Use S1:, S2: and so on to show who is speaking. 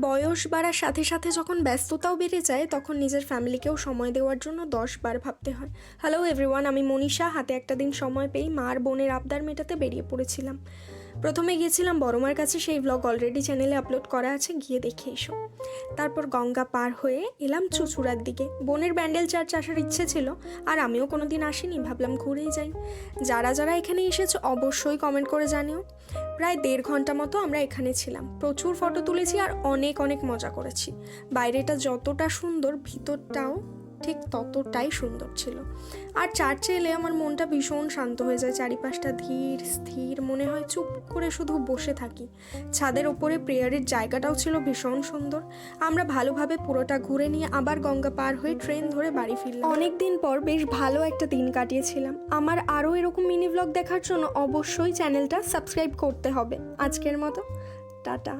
S1: বয়স বাড়ার সাথে সাথে যখন ব্যস্ততাও বেড়ে যায়, তখন নিজের ফ্যামিলিকেও সময় দেওয়ার জন্য দশ বার ভাবতে হয়। হ্যালো এভরিওয়ান আমি মনীষা। হাতে একটা দিন সময় পেয়ে মার বোনের আবদার মেটাতে বেরিয়ে পড়েছিলাম। প্রথমে গিয়েছিলাম বড়মার কাছে, সেই ব্লগ অলরেডি চ্যানেলে আপলোড করা আছে, গিয়ে দেখে এসো। তারপর গঙ্গা পার হয়ে এলাম চুচুড়ার দিকে। বোনের ব্যান্ডেল চার্চ আসার ইচ্ছে ছিল, আর আমিও কোনো দিন আসিনি, ভাবলাম ঘুরেই যাই। যারা যারা এখানে এসেছ, অবশ্যই কমেন্ট করে জানিও। প্রায় দেড় ঘণ্টা মতো আমরা এখানে ছিলাম। প্রচুর ফটো তুলেছি আর অনেক অনেক মজা করেছি। বাইরেটা যতটা সুন্দর, ভিতরটাও ঠিক ততটাই সুন্দর ছিল। আর চার্চে এলে আমার মনটা ভীষণ শান্ত হয়ে যায়, চারিপাশটা ধীর, স্থির, মনে হয় চুপ করে শুধু বসে থাকি। ছাদের ওপরে প্রেয়ারের জায়গাটাও ছিল ভীষণ সুন্দর। আমরা ভালোভাবে পুরোটা ঘুরে নিয়ে আবার গঙ্গা পার হয়ে ট্রেন ধরে বাড়ি ফিরলাম। অনেক দিন পর বেশ ভালো একটা দিন কাটিয়েছিলাম। আমার আরও এরকম মিনি ব্লগ দেখার জন্য অবশ্যই চ্যানেলটা সাবস্ক্রাইব করতে হবে। আজকের মতো, টাটা।